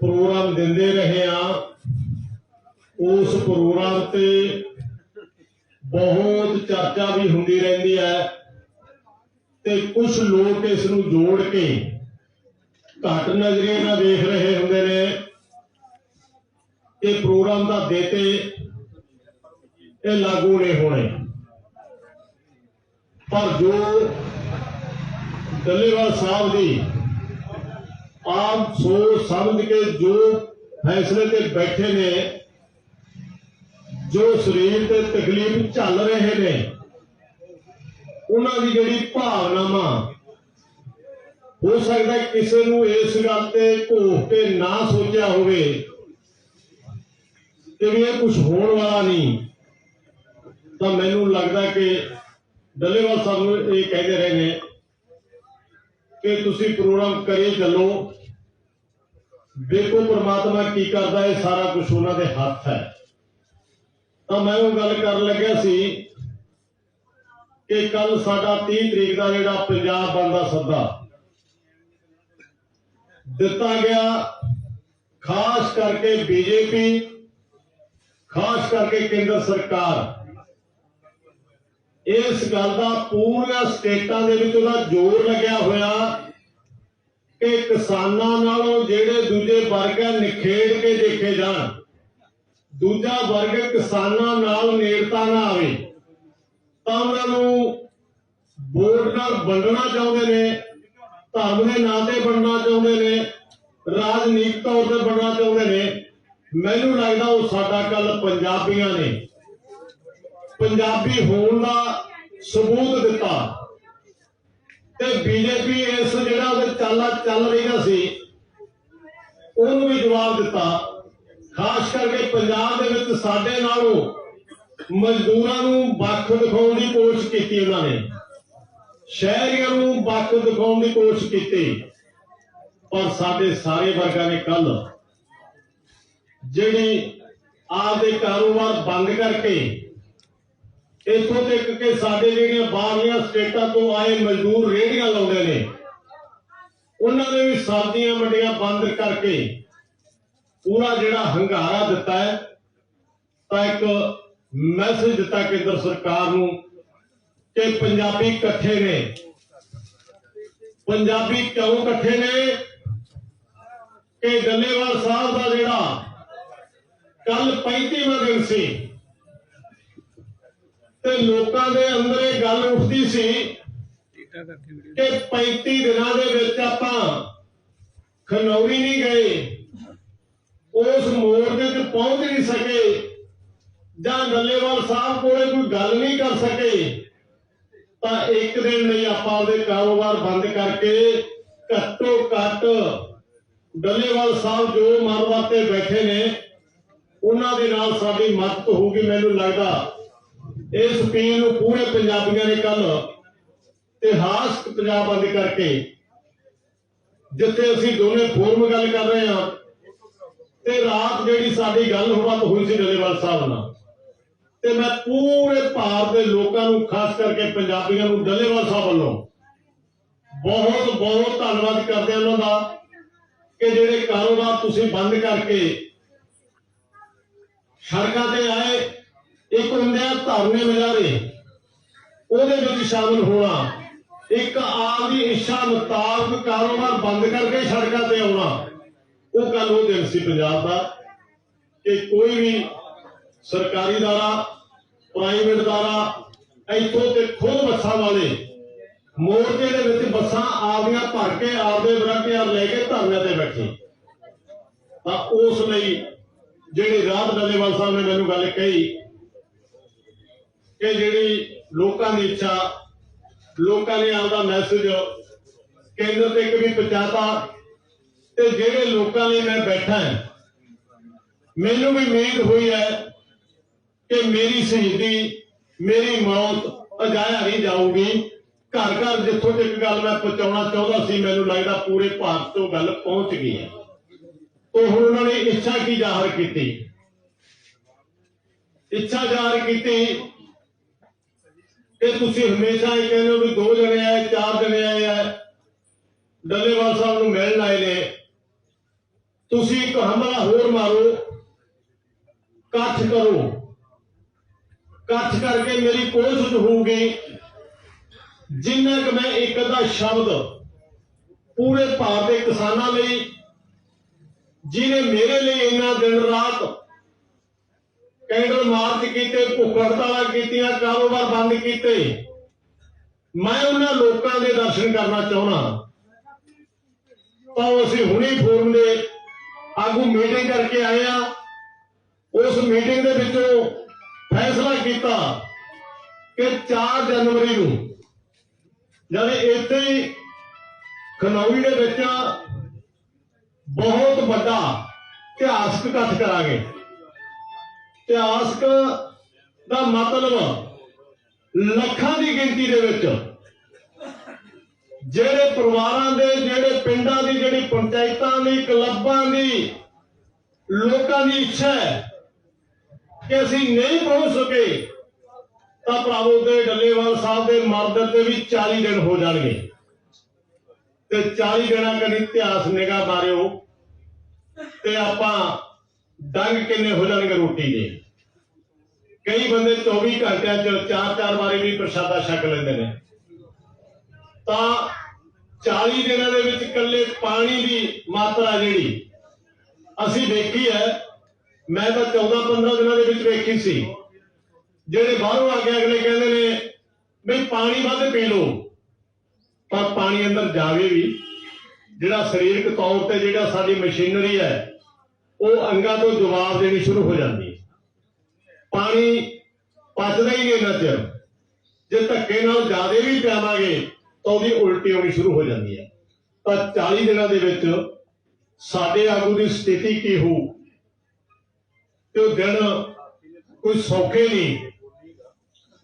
Programme ਦਿੰਦੇ ਰਹੇ ਆ। ਉਸ ਪ੍ਰੋਗਰਾਮ ਤੇ ਬਹੁਤ ਚਰਚਾ ਵੀ ਹੁੰਦੀ ਰਹਿੰਦੀ ਹੈ ਤੇ ਕੁਝ ਲੋਕ ਇਸ ਨੂੰ ਜੋੜ ਕੇ ਘੱਟ ਨਜ਼ਰੀਏ ਨਾਲ ਦੇਖ ਰਹੇ ਹੁੰਦੇ ਨੇ। ਇਹ ਪ੍ਰੋਗਰਾਮ ਦਾ ਦੇਤੇ ਇਹ ਲਾਗੂ ਨਹੀਂ ਹੋਣੇ। ਪਰ ਜੋ ਡੱਲੇਵਾਲ ਸਾਹਿਬ ਦੀ ਆਪ ਸੋਚ ਸਮਝ ਕੇ ਜੋ ਫੈਸਲੇ ਤੇ ਬੈਠੇ ਨੇ, ਜੋ ਸਰੀਰ ਤੇ ਤਕਲੀਫ ਝੱਲ ਰਹੇ ਨੇ, ਉਹਨਾਂ ਦੀ ਜਿਹੜੀ ਭਾਵਨਾਵਾਂ, ਹੋ ਸਕਦਾ ਕਿਸੇ ਨੂੰ ਇਸ ਗੱਲ ਤੇ ਘੋਖ ਕੇ ਨਾ ਸੋਚਿਆ ਹੋਵੇ ਕਿ ਵੀ ਇਹ ਕੁਝ ਹੋਣ ਵਾਲਾ ਨਹੀਂ, ਤਾਂ ਮੈਨੂੰ ਲੱਗਦਾ ਕਿ ਡੱਲੇਵਾਲ ਸਾਹਿਬ ਨੂੰ ਇਹ ਕਹਿੰਦੇ ਰਹੇ ਨੇ ਕਿ ਤੁਸੀਂ ਪ੍ਰੋਗਰਾਮ ਕਰੇ ਚੱਲੋ। ਦੇਖੋ ਪ੍ਰਮਾਤਮਾ ਕੀ ਕਰਦਾ ਹੈ ਸਾਰਾ ਕੁਝ ਉਹਨਾਂ ਦੇ ਹੱਥ ਹੈ। ਤਾਂ ਮੈਂ ਉਹ ਗੱਲ ਕਰਨ ਲੱਗਿਆ ਸੀ ਕਿ ਕੱਲ ਸਾਡਾ 30 ਤਰੀਕ ਦਾ ਜਿਹੜਾ ਪੰਜਾਬ ਬੰਦ ਦਾ ਸੱਦਾ, ਦਿੱਤਾ ਗਿਆ, ਖਾਸ ਕਰਕੇ ਬੀਜੇਪੀ, ਖਾਸ ਕਰਕੇ ਕੇਂਦਰ ਸਰਕਾਰ। ਇਸ ਗੱਲ ਦਾ ਪੂਰੀਆਂ ਸਟੇਟਾਂ ਦੇ ਵਿੱਚ ਉਹਦਾ ਜ਼ੋਰ ਲੱਗਿਆ ਹੋਇਆ ਕਿ ਕਿਸਾਨਾਂ ਨਾਲ ਵਰਗ ਨਿਖੇੜ ਕੇ ਦੇਖੇ ਜਾਣ। ਦੂਜਾ ਵਰਗ ਕਿਸਾਨਾਂ ਨਾਲ ਨੇੜਤਾ ਨਾ ਆਵੇ। ਤਾਂ ਉਹਨਾਂ ਨੂੰ ਵੋਟ ਨਾਲ ਵੰਡਣਾ ਚਾਹੁੰਦੇ ਨੇ, ਧਰਮ ਦੇ ਨਾਂ ਤੇ ਵੰਡਣਾ ਚਾਹੁੰਦੇ ਨੇ, ਰਾਜਨੀਤਿਕ ਤੌਰ ਤੇ ਵੰਡਣਾ ਚਾਹੁੰਦੇ ਨੇ। ਮੈਨੂੰ ਲੱਗਦਾ ਉਹ ਸਾਡਾ ਕੱਲ ਪੰਜਾਬੀਆਂ ਨੇ। ਪੰਜਾਬੀ ਹੋਣ ਦਾ ਸਬੂਤ ਦਿੱਤਾ। ਤੇ ਬੀਜੇਪੀ ਇਸ ਜਿਹੜਾ ਉਹਦੇ ਚਾਲਾ ਚੱਲ ਰਹੀਆਂ ਸੀ ਉਹਨੂੰ ਵੀ ਜਵਾਬ ਦਿੱਤਾ। ਖਾਸ ਕਰਕੇ ਪੰਜਾਬ ਦੇ ਵਿੱਚ ਸਾਡੇ ਨਾਲੋਂ ਮਜ਼ਦੂਰਾਂ ਨੂੰ ਵੱਖ ਦਿਖਾਉਣ ਦੀ ਕੋਸ਼ਿਸ਼ ਕੀਤੀ ਉਹਨਾਂ ਨੇ। ਸ਼ਹਿਰੀਆਂ ਨੂੰ ਵੱਖ ਦਿਖਾਉਣ ਦੀ ਕੋਸ਼ਿਸ਼ ਕੀਤੀ। ਪਰ ਸਾਡੇ ਸਾਰੇ ਵਰਗਾਂ ਨੇ ਕੱਲ ਜਿਹੜੀ ਆਪਦੇ ਕਾਰੋਬਾਰ ਬੰਦ ਕਰਕੇ ਇਥੋਂ ਤੱਕ ਕਿ ਸਾਡੇ ਜਿਹੜੀਆਂ ਬਾਹਰਲੀਆਂ ਸਟੇਟਾਂ ਤੋਂ ਆਏ ਮਜ਼ਦੂਰ ਰੇਹੜੀਆਂ ਲਾਉਂਦੇ ਨੇ ਉਹਨਾਂ ਨੇ ਵੀ ਸਬਜ਼ੀਆਂ ਮੰਡੀਆਂ ਬੰਦ ਕਰਕੇ ਪੂਰਾ ਜਿਹੜਾ ਹੰਗਾਰਾ ਦਿੱਤਾ ਹੈ, ਤਾਂ ਇੱਕ ਮੈਸੇਜ ਦਿੱਤਾ ਕੇਂਦਰ ਸਰਕਾਰ ਨੂੰ ਕਿ ਪੰਜਾਬੀ ਇਕੱਠੇ ਨੇ। ਪੰਜਾਬੀ ਕਿਉਂ ਇਕੱਠੇ ਨੇ? ਕਿ ਗੱਲੇਵਾਲ ਸਾਹਿਬ ਦਾ ਜਿਹੜਾ ਕੱਲ 35ਵਾਂ ਦਿਨ ਸੀ, ਤੇ ਲੋਕਾਂ ਦੇ ਅੰਦਰ ਇਹ ਗੱਲ ਉੱਠਦੀ ਸੀ ਕਿ 35 ਦਿਨਾਂ ਦੇ ਵਿੱਚ ਆਪਾਂ ਖਨੌਰੀ ਨਹੀਂ ਗਏ। ਉਸ ਮੋੜ ਦੇ ਤੇ ਪਹੁੰਚ ਨਹੀਂ ਸਕੇ ਜਾਂ ਡੱਲੇਵਾਲ ਸਾਹਿਬ ਕੋਲੇ ਕੋਈ ਗੱਲ ਨਹੀਂ ਕਰ ਸਕੇ ਤਾਂ ਇੱਕ ਦਿਨ ਲਈ ਆਪਾਂ ਉਹਦੇ ਕਾਰੋਬਾਰ ਬੰਦ ਕਰਕੇ ਘੱਟੋ ਘੱਟ ਡੱਲੇਵਾਲ ਸਾਹਿਬ ਜੋ ਮਨ ਤੇ ਬੈਠੇ ਨੇ ਉਹਨਾਂ ਦੇ ਨਾਲ ਸਾਡੀ ਮਦਦ ਹੋਊਗੀ ਮੈਨੂੰ ਲੱਗਦਾ। ਇਸ ਅਪੀਲ ਨੂੰ ਪੂਰੇ ਪੰਜਾਬੀਆਂ ਨੇ ਕੱਲ ਇਤਿਹਾਸਕ ਪੰਜਾਬ ਬੰਦ ਕਰਕੇ, ਜਿੱਥੇ ਅਸੀਂ ਦੋਨੇ ਫੋਰਮ ਗੱਲ ਕਰ ਰਹੇ ਹਾਂ, ਤੇ ਰਾਤ ਜਿਹੜੀ ਸਾਡੀ ਗੱਲ ਹੋਈ ਸੀ ਡੱਲੇਵਾਲ ਸਾਹਿਬ ਨਾਲ, ਤੇ ਮੈਂ ਪੂਰੇ ਭਾਰਤ ਦੇ ਲੋਕਾਂ ਨੂੰ, ਖਾਸ ਕਰਕੇ ਪੰਜਾਬੀਆਂ ਨੂੰ, ਡੱਲੇਵਾਲ ਸਾਹਿਬ ਵੱਲੋਂ ਬਹੁਤ ਬਹੁਤ ਧੰਨਵਾਦ ਕਰਦੇ ਹਾਂ ਉਹਨਾਂ ਦਾ, ਕਿ ਜਿਹੜੇ ਕਾਰੋਬਾਰ ਤੁਸੀਂ ਬੰਦ ਕਰਕੇ ਸੜਕਾਂ ਤੇ ਆਏ, ਇੱਕ ਹੁੰਦੇ ਆ ਧਰਨੇ ਮੁਜ਼ਾਹਰੇ ਉਹਦੇ ਵਿੱਚ ਸ਼ਾਮਲ ਹੋਣਾ ਇੱਕ ਆਪਦੀ ਇੱਛਾ ਮੁਤਾਬਕ ਕਾਰੋਬਾਰ ਬੰਦ ਕਰਕੇ ਸੜਕਾਂ ਤੇ ਆਉਣਾ। ਉਹ ਕੱਲ ਉਹ ਦਿਨ ਸੀ ਪੰਜਾਬ ਦਾ ਕਿ ਕੋਈ ਵੀ ਸਰਕਾਰੀ ਦਾਰਾ, ਪ੍ਰਾਈਵੇਟ ਦਾਰਾ, ਇੱਥੋਂ ਤੇ ਖੁਦ ਬੱਸਾਂ ਵਾਲੇ ਮੋਰਚੇ ਦੇ ਵਿੱਚ ਬੱਸਾਂ ਆਪਦੀਆਂ ਭਰ ਕੇ ਆਪਦੇ ਵਰਕਿਆਂ ਲੈ ਕੇ ਧਰਨੇ ਤੇ ਬੈਠੇ। ਤਾਂ ਉਸ ਲਈ ਜਿਹੜੀ ਰਾਤ ਡੱਲੇਵਾਲ ਸਾਹਿਬ ਨੇ ਮੈਨੂੰ ਗੱਲ ਕਹੀ ਕਿ ਜਿਹੜੀ ਲੋਕਾਂ ਦੀ ਇੱਛਾ ਲੋਕਾਂ ਨੇ ਆਪਦਾ ਮੈਸੇਜ ਕੇਂਦਰ ਤੱਕ ਵੀ ਪਹੁੰਚਾਤਾ ਤੇ ਜਿਹੜੇ ਲੋਕਾਂ ਲਈ ਮੈਂ ਬੈਠਾ ਹਾਂ, ਮੈਨੂੰ ਵੀ ਉਮੀਦ ਹੋਈ ਹੈ ਕਿ ਮੇਰੀ ਸ਼ਹੀਦੀ, ਮੇਰੀ ਮੌਤ ਅਜਾਇਆ ਨਹੀਂ ਜਾਊਗੀ। ਘਰ ਘਰ ਜਿੱਥੋਂ ਤੱਕ ਗੱਲ ਮੈਂ ਪਹੁੰਚਾਉਣਾ ਚਾਹੁੰਦਾ ਸੀ, ਮੈਨੂੰ ਲੱਗਦਾ ਪੂਰੇ ਭਾਰਤ ਤੋਂ ਗੱਲ ਪਹੁੰਚ ਗਈ ਹੈ। ਉਹ ਹੁਣ ਉਹਨਾਂ ਨੇ ਇੱਛਾ ਕੀ ਜ਼ਾਹਰ ਕੀਤੀ? ਇੱਛਾ ਜ਼ਾਹਰ ਕੀਤੀ ਇਹ ਤੁਸੀਂ ਹਮੇਸ਼ਾ ਇਹ ਕਹਿੰਦੇ ਹੋ ਵੀ ਦੋ ਜਣੇ ਆਏ, ਚਾਰ ਜਣੇ ਆਏ ਆ। ਡੱਲੇਵਾਲ ਸਾਹਿਬ ਨੂੰ ਮਿਲਣ ਆਏ ਨੇ। ਤੁਸੀਂ ਇੱਕ ਹਮਲਾ ਹੋਰ ਮਾਰੋ, ਇਕੱਠ ਕਰੋ। ਇਕੱਠ ਕਰਕੇ ਮੇਰੀ ਕੋਸ਼ਿਸ਼ ਹੋਊਗੀ, ਜਿੰਨਾ ਕਿ ਮੈਂ ਇੱਕ ਅੱਧਾ ਸ਼ਬਦ ਪੂਰੇ ਭਾਰਤ ਦੇ ਕਿਸਾਨਾਂ ਲਈ ਜਿਨੇ ਮੇਰੇ ਲਈ ਇੰਨਾ ਦਿਨ ਰਾਤ ਕੈਂਡਲ ਮਾਰਚ ਕੀਤੇ ਭੁੱਖ ਹੜਤਾਲਾਂ ਕੀਤੀਆਂ, ਕਾਰੋਬਾਰ ਬੰਦ ਕੀਤੇ। ਮੈਂ ਉਹਨਾਂ ਲੋਕਾਂ ਦੇ ਦਰਸ਼ਨ ਕਰਨਾ ਚਾਹੁੰਦਾ ਤਾਂ ਅਸੀਂ ਹੁਣੇ ਫੋਰਮ ਦੇ ਆਗੂ ਮੀਟਿੰਗ ਕਰਕੇ ਆਏ ਆ ਉਸ ਮੀਟਿੰਗ ਦੇ ਵਿੱਚੋਂ ਫੈਸਲਾ ਕੀਤਾ ਕਿ 4 ਜਨਵਰੀ ਨੂੰ ਜਦ ਇੱਥੇ ਹੀ ਖਨੌਰੀ ਦੇ ਵਿੱਚ ਬਹੁਤ ਵੱਡਾ ਇਤਿਹਾਸਕ ਇਕੱਠ ਕਰਾਂਗੇ। ਇਤਿਹਾਸਕ ਦਾ ਮਤਲਬ ਲੱਖਾਂ ਦੀ ਗਿਣਤੀ ਦੇ ਵਿੱਚ। ਜਿਹੜੇ ਪਰਿਵਾਰਾਂ ਦੇ, ਜਿਹੜੇ ਪਿੰਡਾਂ ਦੀ, ਜਿਹੜੀ ਪੰਚਾਇਤਾਂ ਦੀ, ਕਲੱਬਾਂ ਦੀ, ਲੋਕਾਂ ਦੀ ਇੱਛਾ ਹੈ ਕਿ ਅਸੀਂ ਨਹੀਂ ਪਹੁੰਚ ਸਕੇ, ਤਾਂ ਭਰਾਵੋ ਦੇ ਡੱਲੇਵਾਲ ਸਾਹਿਬ ਦੇ ਮਰਦ ਤੇ ਵੀ 40 ਦਿਨ ਹੋ ਜਾਣਗੇ। ਤੇ 40 ਦਿਨਾਂ ਕਨੀ ਇਤਿਹਾਸ ਨਿਗਾਹ ਮਾਰਿਓ, ਤੇ ਆਪਾਂ ਡੰਗ ਕਿੰਨੇ ਹੋ ਜਾਣਗੇ ਰੋਟੀ ਦੇ? ਕਈ ਬੰਦੇ 24 ਘੰਟਿਆਂ ਚ ਚਾਰ ਚਾਰ ਵਾਰੀ ਵੀ ਪ੍ਰਸ਼ਾਦਾ ਛਕ ਲੈਂਦੇ ਨੇ। ਤਾਂ 40 ਦਿਨਾਂ ਦੇ ਵਿੱਚ ਇਕੱਲੇ ਪਾਣੀ ਦੀ ਮਾਤਰਾ ਜਿਹੜੀ ਅਸੀਂ ਵੇਖੀ ਹੈ, ਮੈਂ ਤਾਂ 14 15 ਦਿਨਾਂ ਦੇ ਵਿੱਚ ਵੇਖੀ ਸੀ। ਜਿਹੜੇ ਬਾਹਰੋਂ ਆ ਕੇ ਅਗਲੇ ਕਹਿੰਦੇ ਨੇ ਵੀ ਪਾਣੀ ਵੱਧ ਪੀ ਲਓ। ਪਰ ਪਾਣੀ ਅੰਦਰ ਜਾਵੇ ਵੀ, ਜਿਹੜਾ ਸਰੀਰਕ ਤੌਰ ਤੇ ਜਿਹੜਾ ਸਾਡੀ ਮਸ਼ੀਨਰੀ ਹੈ ਉਹ ਅੰਗਾਂ ਤੋਂ ਜਵਾਬ ਦੇਣੀ ਸ਼ੁਰੂ ਹੋ ਜਾਂਦੀ ਹੈ। ਪਾਣੀ ਪਚਦਾ ਹੀ ਨਹੀਂ ਇੰਨਾ ਚਿਰ। ਜੇ ਧੱਕੇ ਨਾਲ ਜ਼ਿਆਦਾ ਵੀ ਪਿਆਵਾਂਗੇ, ਤਾਂ ਉਹਦੀ ਉਲਟੀ ਆਉਣੀ ਸ਼ੁਰੂ ਹੋ ਜਾਂਦੀ ਹੈ। ਤਾਂ 40 ਦਿਨਾਂ ਦੇ ਵਿੱਚ ਸਾਡੇ ਆਗੂ ਦੀ ਸਥਿਤੀ ਕੀ ਹੋਊ? ਤੇ ਉਹ ਦਿਨ ਕੋਈ ਸੌਖੇ ਨਹੀਂ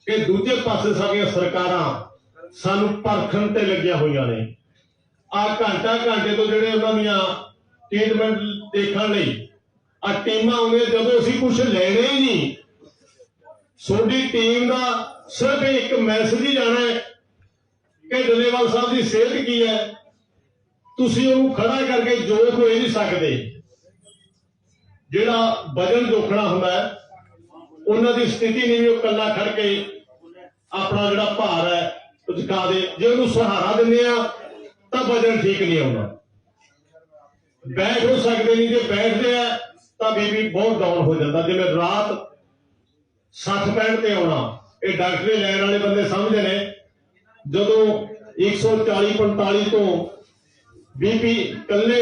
ਕਿ ਦੂਜੇ ਪਾਸੇ ਸਾਡੀਆਂ ਸਰਕਾਰਾਂ ਸਾਨੂੰ ਪਰਖਣ ਤੇ ਲੱਗੀਆਂ ਹੋਈਆਂ ਨੇ। ਆ ਘੰਟਾ ਘੰਟੇ ਤੋਂ ਜਿਹੜੇ ਉਹਨਾਂ ਦੀਆਂ ਟ੍ਰੀਟਮੈਂਟ ਦੇਖਣ ਲਈ ਆ ਟੀਮਾਂ ਆਉਂਦੀਆਂ ਜਦੋਂ ਅਸੀਂ ਕੁਝ ਲੈਣੇ ਹੀ ਨਹੀਂ ਤੁਹਾਡੀ ਟੀਮ ਦਾ ਸਿਰਫ ਇੱਕ ਮੈਸੇਜ ਹੀ ਜਾਣਾ ਹੈ ਕਿ ਡੱਲੇਵਾਲ ਸਾਹਿਬ ਦੀ ਸਿਹਤ ਕੀ ਹੈ? ਤੁਸੀਂ ਉਹਨੂੰ ਖੜਾ ਕਰਕੇ ਜੋਖ ਹੋ ਨਹੀਂ ਸਕਦੇ। ਜਿਹੜਾ ਵਜਨ ਜੋਖਣਾ ਹੁੰਦਾ ਹੈ, ਉਹਨਾਂ ਦੀ ਸਥਿਤੀ ਨਹੀਂ ਉਹ ਕੱਲਾ ਖੜ ਕੇ ਆਪਣਾ ਜਿਹੜਾ ਭਾਰ ਹੈ, ਉਹ ਦੇ। ਜੇ ਉਹਨੂੰ ਸਹਾਰਾ ਦਿੰਦੇ ਆ ਤਾਂ ਵਜਨ ਠੀਕ ਨਹੀਂ ਆਉਂਦਾ। ਬੈਠ ਹੋ ਸਕਦੇ ਨਹੀਂ, ਜੇ ਬੈਠਦੇ ਆ ਤਾਂ ਬੀਬੀ ਬਹੁਤ ਡਾਊਨ ਹੋ ਜਾਂਦਾ। ਜਿਵੇਂ ਰਾਤ 60 65 ਤੇ ਆਉਣਾ, ਇਹ ਡਾਕਟਰੀ ਲੈਣ ਵਾਲੇ ਬੰਦੇ ਸਮਝਦੇ ਨੇ, ਜਦੋਂ 140 45 ਤੋਂ ਬੀਪੀ ਕੱਲੇ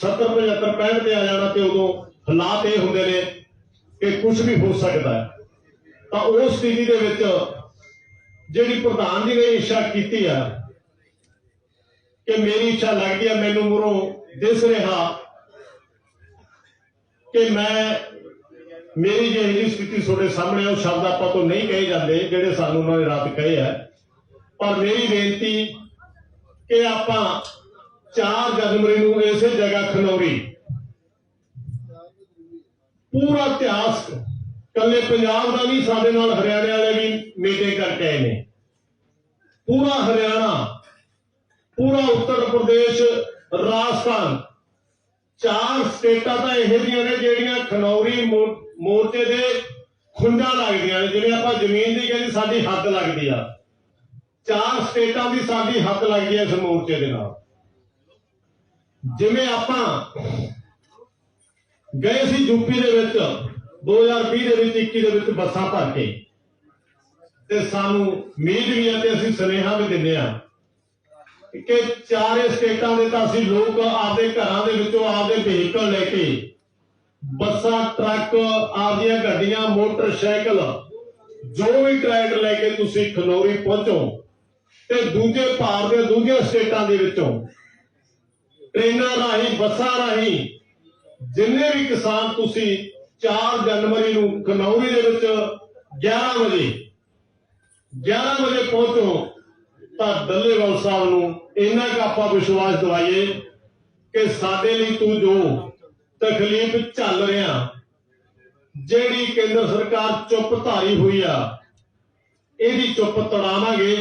70 75 65 ਤੇ ਆ ਜਾਣਾ ਤੇ ਉਦੋਂ ਹਾਲਾਤ ਇਹ ਹੁੰਦੇ ਨੇ ਕਿ ਕੁਝ ਵੀ ਹੋ ਸਕਦਾ ਹੈ। ਤਾਂ ਉਸ ਸਥਿਤੀ ਦੇ ਵਿੱਚ ਜਿਹੜੀ ਪ੍ਰਧਾਨ ਜੀ ਨੇ ਇੱਛਾ ਕੀਤੀ ਆ ਕਿ ਮੇਰੀ ਇੱਛਾ ਲੱਗਦੀ ਆ, ਮੈਨੂੰ ਮੁਰੋਂ ਦਿਸ ਰਿਹਾ ਕਿ ਮੈਂ, ਮੇਰੀ ਜੇ ਜਿਹੜੀ ਸਥਿਤੀ ਤੁਹਾਡੇ ਸਾਹਮਣੇ, ਉਹ ਸ਼ਬਦ ਆਪਾਂ ਤੋਂ ਨਹੀਂ ਕਹੇ ਜਾਂਦੇ, ਜਿਹੜੇ ਸਾਨੂੰ ਉਹਨਾਂ ਨੇ ਰਾਤ ਕਹੇ ਆ ਪਰ ਮੇਰੀ ਬੇਨਤੀ ਕਿ ਆਪਾਂ 4 ਜਨਵਰੀ ਨੂੰ ਇਸੇ ਜਗ੍ਹਾ ਖਨੌਰੀ ਪੂਰਾ ਇਤਿਹਾਸ ਕੱਲੇ ਪੰਜਾਬ ਦਾ ਨਹੀਂ, ਸਾਡੇ ਨਾਲ ਹਰਿਆਣੇ ਵਾਲੇ ਵੀ ਮੀਟਿੰਗ ਕਰਕੇ ਆਏ ਨੇ। ਪੂਰਾ ਹਰਿਆਣਾ, ਪੂਰਾ ਉੱਤਰ ਪ੍ਰਦੇਸ਼, ਰਾਜਸਥਾਨ ਚਾਰ ਸਟੇਟਾਂ ਤਾਂ ਇਹੋ ਜਿਹੀਆਂ ਨੇ ਜਿਹੜੀਆਂ ਖਨੌਰੀ ਮੋਰਚੇ ਦੇ ਖੁੰਝਾਂ ਲੱਗਦੀਆਂ ਨੇ, ਜਿਵੇਂ ਆਪਾਂ ਜ਼ਮੀਨ ਦੀ ਕਹਿੰਦੇ ਸਾਡੀ ਹੱਦ ਲੱਗਦੀ ਆ। ਚਾਰ ਸਟੇਟਾਂ ਦੀ ਸਾਡੀ ਹੱਦ ਲੱਗਦੀ ਆ ਇਸ ਮੋਰਚੇ ਦੇ ਨਾਲ। ਜਿਵੇਂ ਆਪਾਂ ਗਏ ਸੀ ਯੂਪੀ ਦੇ ਵਿੱਚ 2020 ਦੇ ਵਿੱਚ 21 ਦੇ ਵਿੱਚ ਬੱਸਾਂ ਭਰ ਕੇ। ਤੇ ਸਾਨੂੰ ਉਮੀਦ ਵੀ ਆ ਤੇ ਅਸੀਂ ਸੁਨੇਹਾ ਵੀ ਦਿੰਦੇ ਆ ਕਿ ਚਾਰੇ ਸਟੇਟਾਂ ਦੇ ਤਾਂ ਅਸੀਂ ਲੋਕ ਆਪਦੇ ਘਰਾਂ ਦੇ ਵਿੱਚੋਂ ਆਪਦੇ ਵਹੀਕਲ ਲੈ ਕੇ ਬੱਸਾਂ, ਟਰੱਕ, ਆਪਦੀਆਂ ਗੱਡੀਆਂ, ਮੋਟਰਸਾਈਕਲ, ਜੋ ਵੀ ਟਰੈਕਟਰ ਲੈ ਕੇ ਤੁਸੀਂ ਖਨੌਰੀ ਪਹੁੰਚੋ ਤੇ ਦੂਜੇ ਭਾਰਤ ਦੇ ਦੂਜੀਆਂ ਸਟੇਟਾਂ ਦੇ ਵਿੱਚੋਂ ਟ੍ਰੇਨਾਂ ਰਾਹੀਂ, ਬੱਸਾਂ ਰਾਹੀਂ ਜਿੰਨੇ ਵੀ ਕਿਸਾਨ ਤੁਸੀਂ 4 ਜਨਵਰੀ ਨੂੰ ਖਨੌਰੀ ਦੇ ਵਿੱਚ 11 ਵਜੇ 11 ਵਜੇ ਪਹੁੰਚੋ ਤਾਂ ਡੱਲੇਵਾਲ ਸਾਹਿਬ ਨੂੰ ਇੰਨਾ ਕੁ ਆਪਾਂ ਵਿਸ਼ਵਾਸ ਦਿਵਾਈਏ ਕਿ ਸਾਡੇ ਲਈ ਤੂੰ ਜੋ ਤਕਲੀਫ ਝੱਲ ਰਿਹਾ, ਜਿਹੜੀ ਕੇਂਦਰ ਸਰਕਾਰ ਚੁੱਪ ਧਾਰੀ ਹੋਈ ਆ, ਇਹਦੀ ਚੁੱਪ ਤੜਾਵਾਂਗੇ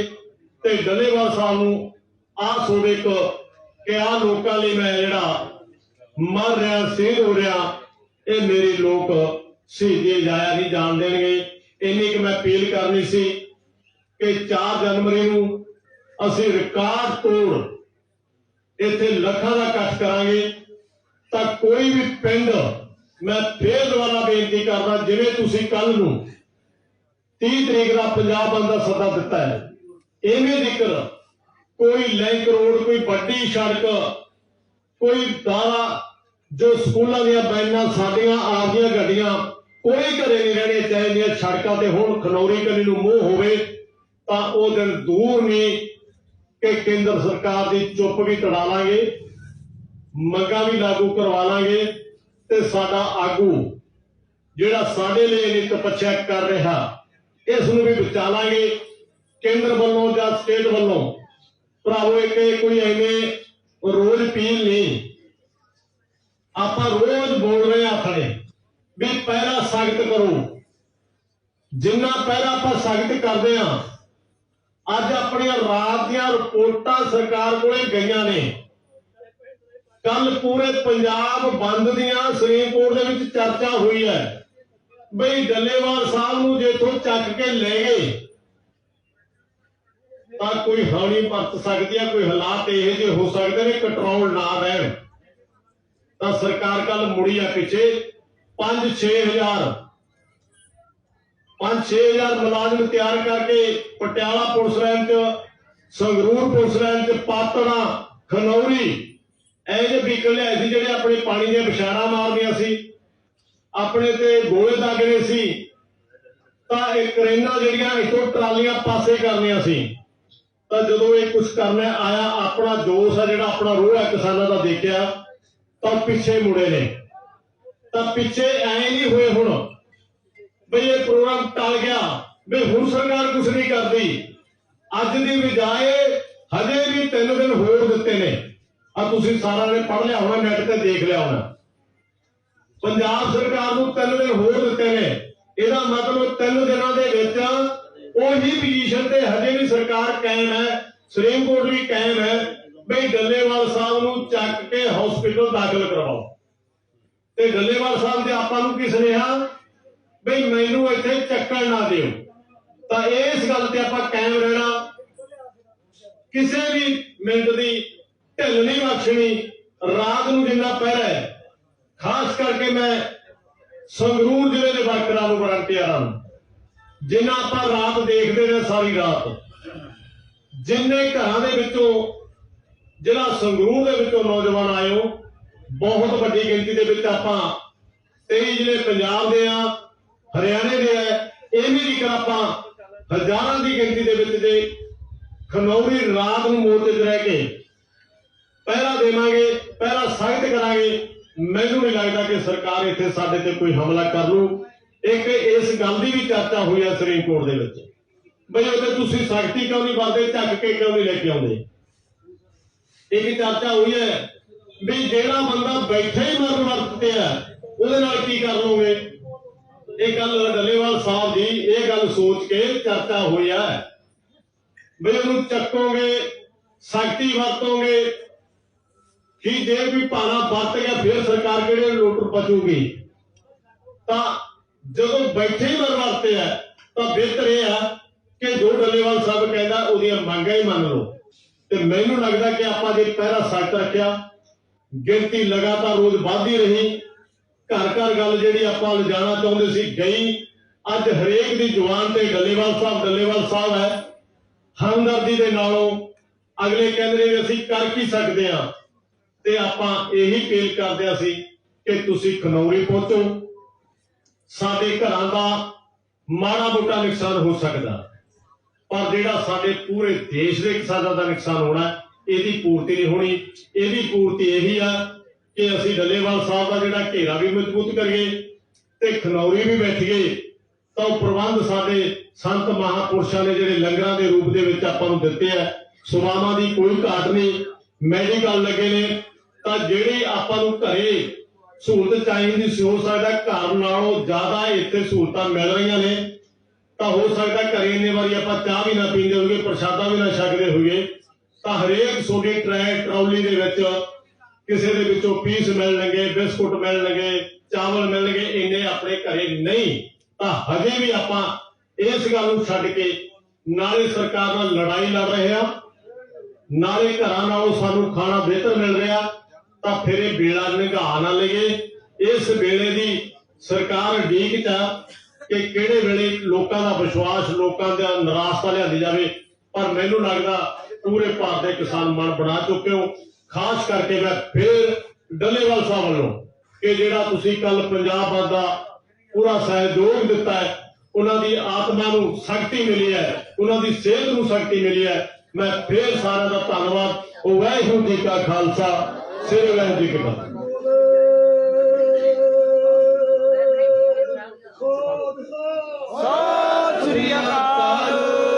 ਤੇ ਡੱਲੇਵਾਲ ਸਾਹਿਬ ਨੂੰ ਆਹ ਸੋਦੇ ਇੱਕ ਕਿ ਆਹ ਲੋਕਾਂ ਲਈ ਮੈਂ ਜਿਹੜਾ ਮਰ ਰਿਹਾ ਸੇਧ ਹੋ ਰਿਹਾ, ਇਹ ਮੇਰੇ ਲੋਕ ਸ਼ਹੀਦੀ ਜਾਇਆ ਨਹੀਂ ਜਾਣ ਦੇਣਗੇ। ਇੰਨੀ ਕਿ ਮੈਂ ਅਪੀਲ ਕਰਨੀ ਸੀ ਕਿ 4 ਜਨਵਰੀ ਨੂੰ ਅਸੀਂ ਰਿਕਾਰਡ ਤੋੜ ਇੱਥੇ ਲੱਖਾਂ ਦਾ ਇਕੱਠ ਕਰਾਂਗੇ, ਤਾਂ ਕੋਈ ਵੀ ਪਿੰਡ ਮੈਂ ਫੇਰ ਦੁਬਾਰਾ ਬੇਨਤੀ ਕਰਦਾ, ਜਿਵੇਂ ਤੁਸੀਂ ਕੱਲ ਨੂੰ 30 ਤਰੀਕ ਦਾ ਪੰਜਾਬ ਬੰਦ ਦਾ ਸੱਦਾ ਦਿੱਤਾ ਹੈ ਐਵੇਂ ਜ਼ਿਕਰ ਕੋਈ ਲਿੰਕ ਰੋਡ, ਕੋਈ ਵੱਡੀ ਸੜਕ, ਕੋਈ ਦਾਰਾ ਜੋ ਸਕੂਲਾਂ ਦੀਆਂ ਬੈਨਾਂ, ਸਾਡੀਆਂ, ਆਪਦੀਆਂ ਗੱਡੀਆਂ, ਕੋਈ ਘਰੇ ਨਹੀਂ ਰਹਿਣੇ ਚਾਹੀਦੀਆਂ ਸੜਕਾਂ ਤੇ ਹੁਣ ਖਨੌਰੀ ਕਨੀ ਨੂੰ ਮੂੰਹ ਹੋਵੇ, ਤਾਂ ਉਹ ਦਿਨ ਦੂਰ ਨਹੀਂ ਕਿ ਕੇਂਦਰ ਸਰਕਾਰ ਦੀ ਚੁੱਪ ਵੀ ਤੜਾ ਲਾਂਗੇ, ਮੰਗਾਂ ਵੀ ਲਾਗੂ ਕਰਵਾ ਲਾਂਗੇ ਤੇ ਸਾਡਾ ਆਗੂ ਜਿਹੜਾ ਸਾਡੇ ਲਈ ਇੰਨੀ ਤਪੱਸਿਆ ਕਰ ਰਿਹਾ, ਇਸ ਨੂੰ ਵੀ ਬਚਾ ਲਾਂਗੇ। ਕੇਂਦਰ ਵੱਲੋਂ ਜਾਂ ਸਟੇਟ ਵੱਲੋਂ ਭਰਾਵੋ, ਇੱਕ ਕੋਈ ਐਵੇਂ ਰੋਜ਼ ਪੀਲ ਨਹੀਂ। ਆਪਾਂ ਰੋਜ਼ ਬੋਲ ਰਹੇ ਹਾਂ ਆਖਣੇ ਵੀ ਪਹਿਰਾ ਸਖਤ ਕਰੋ। ਜਿੰਨਾ ਪਹਿਰਾ ਆਪਾਂ ਸਖਤ ਕਰਦੇ ਹਾਂ ਅੱਜ ਆਪਣੀਆਂ ਰਾਤ ਦੀਆਂ ਰਿਪੋਰਟਾਂ ਸਰਕਾਰ ਕੋਲੇ ਗਈਆਂ ਨੇ। ਕੱਲ ਪੂਰੇ ਪੰਜਾਬ ਬੰਦ ਦੀਆਂ ਸੁਪਰੀਮ ਕੋਰਟ ਦੇ ਵਿੱਚ ਚਰਚਾ ਹੋਈ ਹੈ। ਬਈ ਡੱਲੇਵਾਲ ਸਾਹਿਬ ਨੂੰ ਜੇਥੋਂ ਚੱਕ ਕੇ ਲੈ ਗਏ, ਤਾਂ ਕੋਈ ਹੌਲੀ ਵਰਤ ਸਕਦੀ ਹੈ ਕੋਈ ਹਾਲਾਤ ਇਹੋ ਜਿਹੇ ਹੋ ਸਕਦੇ ਨੇ ਕੰਟਰੋਲ ਨਾ ਰਹਿਣ ਤਾਂ ਸਰਕਾਰ ਕੱਲ ਮੁੜੀ ਆ ਪਿੱਛੇ 5-6000 5-6000 ਮੁਲਾਜ਼ਮ ਤਿਆਰ ਕਰਕੇ ਪਟਿਆਲਾ ਪੁਲਿਸ ਲਾਈਨ ਚ, ਸੰਗਰੂਰ ਪੁਲਿਸ ਲਾਈਨ ਚ ਪਾਤੜਾ, ਖਨੌਰੀ, ਇਹ ਵਹੀਕਲ ਲਿਆਏ ਸੀ ਜਿਹੜੇ ਆਪਣੇ ਪਾਣੀ ਦੀਆਂ ਵਿਛਾੜਾਂ ਮਾਰਦੀਆਂ ਸੀ। ਆਪਣੇ ਤੇ ਗੋਲੇ ਦਾਗਣੇ ਸੀ। ਤਾਂ ਇਹ ਕਰੇਨਾ ਜਿਹੜੀਆਂ ਇਥੋਂ ਟਰਾਲੀਆਂ ਪਾਸੇ ਕਰਨੀਆਂ ਸੀ। ਤਾਂ ਜਦੋਂ ਇਹ ਕੁਝ ਕਰਨਾ ਆਇਆ, ਆਪਣਾ ਜੋਸ਼ ਆ ਜਿਹੜਾ, ਆਪਣਾ ਰੋਹ ਹੈ ਕਿਸਾਨਾਂ ਦਾ ਦੇਖਿਆ, ਤਾਂ ਪਿੱਛੇ ਮੁੜੇ ਨੇ। ਤਾਂ ਪਿੱਛੇ ਐ ਨਹੀਂ ਹੋਏ ਹੁਣ। ਬਈ ਇਹ ਪ੍ਰੋਗਰਾਮ ਟਲ ਗਿਆ। ਵੀ ਹੁਣ ਸਰਕਾਰ ਕੁਝ ਨਹੀਂ ਕਰਦੀ। ਅੱਜ ਦੀ ਬਜਾਏ ਹਜੇ ਵੀ ਤਿੰਨ ਦਿਨ ਹੋਰ ਦਿੱਤੇ ਨੇ। ਆ ਤੁਸੀਂ ਸਾਰਿਆਂ ਨੇ ਪੜ੍ਹ ਲਿਆ ਹੋਣਾ ਨੈਟ ਤੇ ਦੇਖ ਲਿਆ ਹੋਣਾ। ਪੰਜਾਬ ਸਰਕਾਰ ਨੂੰ ਤਿੰਨ ਦਿਨ ਹੋਰ ਦਿੱਤੇ ਨੇ। ਇਹਦਾ ਮਤਲਬ ਤਿੰਨ ਦਿਨਾਂ ਦੇ ਵਿੱਚ ਉਹੀ ਪੋਜੀਸ਼ਨ ਤੇ ਹਜੇ ਵੀ ਸਰਕਾਰ ਕਾਇਮ ਹੈ। ਸੁਪਰੀਮ ਕੋਰਟ ਵੀ ਕਾਇਮ ਹੈ। ਬਈ ਡੱਲੇਵਾਲ ਸਾਹਿਬ ਨੂੰ ਚੱਕ ਕੇ ਹਸਪੀਟਲ ਦਾਖਲ ਕਰਵਾਓ। ਤੇ ਡੱਲੇਵਾਲ ਸਾਹਿਬ ਦੇ ਆਪਾਂ ਨੂੰ ਕੀ ਸੁਨੇਹਾ? ਬਈ ਮੈਨੂੰ ਇੱਥੇ ਚੱਕਣ ਨਾ ਦਿਓ। ਤਾਂ ਇਸ ਗੱਲ ਤੇ ਆਪਾਂ ਕਾਇਮ ਰਹਿਣਾ। ਕਿਸੇ ਵੀ ਮਿੰਟ ਦੀ ਢਿੱਲ ਨਹੀਂ ਬਖਸ਼ਣੀ। ਰਾਤ ਨੂੰ ਜਿੰਨਾ ਪਹਿਰਾ ਹੈ। ਖਾਸ ਕਰਕੇ ਮੈਂ ਸੰਗਰੂਰ ਜ਼ਿਲ੍ਹੇ ਦੇ ਵਰਕਰਾਂ ਨੂੰ ਬੜਾ ਪਿਆਰਾ ਹਾਂ। ਜਿੰਨਾ ਆਪਾਂ ਰਾਤ ਦੇਖਦੇ ਰਹੇ ਸਾਰੀ ਰਾਤ। ਜਿੰਨੇ ਘਰਾਂ ਦੇ ਵਿੱਚੋਂ ਜਿਹੜਾ ਸੰਗਰੂਰ ਦੇ ਵਿੱਚੋਂ ਨੌਜਵਾਨ ਆਇਓ ਬਹੁਤ ਵੱਡੀ ਗਿਣਤੀ ਦੇ ਵਿੱਚ ਆਪਾਂ 23 ਜ਼ਿਲ੍ਹੇ ਪੰਜਾਬ ਦੇ ਆ ਹਰਿਆਣੇ ਦੇ ਆ ਇਹ ਵੀ ਜ਼ਿਕਰ ਆਪਾਂ ਹਜ਼ਾਰਾਂ ਦੀ ਗਿਣਤੀ ਦੇ ਵਿੱਚ ਦੇ ਖਨੌਰੀ ਰਾਤ ਨੂੰ ਮੋਰਚੇ 'ਚ ਰਹਿ ਕੇ ਪਹਿਰਾ ਦੇਵਾਂਗੇ, ਪਹਿਰਾ ਸਖਤ ਕਰਾਂਗੇ, ਮੈਨੂੰ ਨਹੀਂ ਲੱਗਦਾ ਕਿ ਸਰਕਾਰ ਇੱਥੇ ਸਾਡੇ ਤੇ ਕੋਈ ਹਮਲਾ ਕਰ ਲੂ ਇੱਕ ਇਸ ਗੱਲ ਦੀ ਵੀ ਚਰਚਾ ਹੋਈ ਹੈ ਸੁਪਰੀਮ ਕੋਰਟ ਦੇ ਵਿੱਚ। ਬਈ ਉਹਦੇ ਤੁਸੀਂ ਸਖਤੀ ਕਿਉਂ ਨਹੀਂ ਵਰਦੇ ਝੱਕ ਕੇ ਕਿਉਂ ਨਹੀਂ ਲੈ ਕੇ ਆਉਂਦੇ? ਇੱਕ ਚਰਚਾ ਹੋਈ ਹੈ। ਵੀ ਜਿਹੜਾ ਬੰਦਾ ਬੈਠੇ ਹੀ ਮਰਨ ਵਰਤਿਆ ਉਹਦੇ ਨਾਲ ਕੀ ਕਰ ਲਓਗੇ? ਇਹ ਗੱਲ ਡੱਲੇਵਾਲ ਸਾਹਿਬ ਦੀ ਇਹ ਗੱਲ ਸੋਚ ਕੇ ਚਰਚਾ ਹੋਈ ਹੈ ਵੀ ਉਹਨੂੰ ਚੱਕੋਗੇ, ਸਖਤੀ ਵਰਤੋਗੇ, ਕਿ ਜੇ ਕੋਈ ਭਾਣਾ ਵਰਤ ਗਿਆ, ਫਿਰ ਸਰਕਾਰ ਕਿਹੜੇ ਲੁੱਟ ਬਚੂਗੀ ਤਾਂ ਜਦੋਂ ਬੈਠੇ ਹੀ ਵਰਤੇ ਆ, ਤਾਂ ਬਿਹਤਰ ਇਹ ਆ ਕਿ ਜੋ ਡੱਲੇਵਾਲ ਸਾਹਿਬ ਕਹਿੰਦਾ, ਉਹਦੀਆਂ ਮੰਗਾਂ ਹੀ ਮੰਨ ਲਓ। ਤੇ ਮੈਨੂੰ ਲੱਗਦਾ ਕਿ ਆਪਾਂ ਜੇ ਪਹਿਰਾ ਸਖਤ ਰੱਖਿਆ ਗਿਣਤੀ ਲਗਾਤਾਰ ਰੋਜ਼ ਵੱਧਦੀ ਰਹੀ ਘਰ ਘਰ ਗੱਲ ਜਿਹੜੀ ਆਪਾਂ ਲਿਜਾਣਾ ਚਾਹੁੰਦੇ ਸੀ, ਗਈ। ਅੱਜ ਹਰੇਕ ਦੀ ਜ਼ੁਬਾਨ ਤੇ ਡੱਲੇਵਾਲ ਸਾਹਿਬ ਡੱਲੇਵਾਲ ਸਾਹਿਬ ਹੈ। ਹਮਦਰਦੀ ਦੇ ਨਾਲੋਂ ਅਗਲੇ ਕਹਿੰਦੇ ਨੇ ਅਸੀਂ ਕਰ ਕੀ ਸਕਦੇ ਆ ਤੇ ਆਪਾਂ ਇਹੀ ਅਪੀਲ ਕਰਦੇ ਹਾਂ ਸੀ ਕਿ ਤੁਸੀਂ ਖਨੌਰੀ ਪਹੁੰਚੋ। ਸਾਡੇ ਘਰਾਂ ਦਾ ਮਾੜਾ ਮੋਟਾ ਨੁਕਸਾਨ ਹੋ ਸਕਦਾ। ਪਰ ਜਿਹੜਾ ਸਾਡੇ ਪੂਰੇ ਦੇਸ਼ ਦੇ ਕਿਸਾਨਾਂ ਦਾ ਨੁਕਸਾਨ ਹੋਣਾ, ਇਹਦੀ ਪੂਰਤੀ ਨਹੀਂ ਹੋਣੀ। ਇਹਦੀ ਪੂਰਤੀ ਇਹੀ ਆ ਕਿ ਅਸੀਂ ਡੱਲੇਵਾਲ ਸਾਹਿਬ ਦਾ ਜਿਹੜਾ ਘੇਰਾ ਵੀ ਮਜ਼ਬੂਤ ਕਰੀਏ ਤੇ ਖਨੌਰੀ ਵੀ ਬੈਠੀਏ ਤਾਂ ਪ੍ਰਬੰਧ ਸਾਡੇ ਸੰਤ ਮਹਾਪੁਰਸ਼ਾਂ ਨੇ ਜਿਹੜੇ ਲੰਗਰਾਂ ਦੇ ਰੂਪ ਦੇ ਵਿੱਚ ਆਪਾਂ ਨੂੰ ਦਿੱਤੇ ਆ ਸੁਵਾਵਾਂ ਦੀ ਕੋਈ ਘਾਟ ਨਹੀਂ। ਮੈਡੀਕਲ ਲੱਗੇ ਨੇ, ਤਾਂ ਜਿਹੜੇ ਆਪਾਂ ਨੂੰ ਘਰੇ ਸਹੂਲਤ ਚਾਹੀਦੀ ਸੀ, ਹੋ ਸਕਦਾ ਘਰ ਨਾਲੋਂ ਜ਼ਿਆਦਾ ਇੱਥੇ ਸਹੂਲਤਾਂ ਮਿਲ ਰਹੀਆਂ ਨੇ। ਤਾਂ ਹੋ ਸਕਦਾ ਘਰੇ ਇੰਨੇ ਵਾਰੀ ਆਪਾਂ ਚਾਹ ਵੀ ਨਾ ਪੀਂਦੇ ਹੋਗੇ ਪ੍ਰਸ਼ਾਦਾ ਵੀ ਨਾ ਛਕਦੇ ਹੋਈਏ। ਤਾਂ ਹਰੇਕ ਛੋਟੀ ਟਰੈਕ ਟਰਾਲੀ ਦੇ ਵਿੱਚ ਕਿਸੇ ਦੇ ਵਿੱਚੋਂ ਪੀਸ ਮਿਲਣਗੇ ਬਿਸਕੁਟ ਮਿਲਣਗੇ ਚਾਵਲ ਮਿਲਣਗੇ ਇੰਨੇ ਆਪਣੇ ਘਰੇ ਨਹੀਂ। ਤਾਂ ਹਜੇ ਵੀ ਆਪਾਂ ਇਸ ਗੱਲ ਨੂੰ ਛੱਡ ਕੇ ਨਾਲੇ ਸਰਕਾਰ ਨਾਲ ਲੜਾਈ ਲੜ ਰਹੇ ਆ ਨਾਲੇ ਘਰਾਂ ਨਾਲੋਂ ਸਾਨੂੰ ਖਾਣਾ ਬਿਹਤਰ ਮਿਲ ਰਿਹਾ, ਤਾਂ ਫਿਰ ਇਹ ਬੇੜਾ ਨਿਗਾਹ ਨਾ ਲਈਏ। ਇਸ ਵੇਲੇ ਦੀ ਸਰਕਾਰ ਢੀਕ ਚ ਕਿ ਕਿਹੜੇ ਵੇਲੇ ਲੋਕਾਂ ਦਾ ਵਿਸ਼ਵਾਸ, ਲੋਕਾਂ ਦਾ ਨਿਰਾਸ਼ਤਾ ਲਿਆਂਦੀ ਜਾਵੇ। ਪਰ ਮੈਨੂੰ ਲੱਗਦਾ ਪੂਰੇ ਭਾਰਤ ਦੇ ਕਿਸਾਨ ਮਨ ਬਣਾ ਚੁੱਕੇ ਹੋ। ਖਾਸ ਕਰਕੇ ਮੈਂ ਫੇਰ ਡੱਲੇਵਾਲ ਸਾਹਿਬ ਵੱਲੋਂ ਕਿ ਜਿਹੜਾ ਤੁਸੀਂ ਕੱਲ ਪੰਜਾਬ ਬੰਦ ਦਾ ਪੂਰਾ ਸਹਿਯੋਗ ਦਿੱਤਾ ਹੈ, ਉਹਨਾਂ ਦੀ ਆਤਮਾ ਨੂੰ ਸ਼ਕਤੀ ਮਿਲੀ ਹੈ, ਉਹਨਾਂ ਦੀ ਸਿਹਤ ਨੂੰ ਸ਼ਕਤੀ ਮਿਲੀ ਹੈ, ਮੈਂ ਫੇਰ ਸਾਰਿਆਂ ਦਾ ਧੰਨਵਾਦ। ਵਾਹਿਗੁਰੂ ਜੀ ਕਾ ਖਾਲਸਾ, ਸ੍ਰੀ ਵਾਹਿਗੁਰੂ ਜੀ ਕੀ ਫਤਿਹ।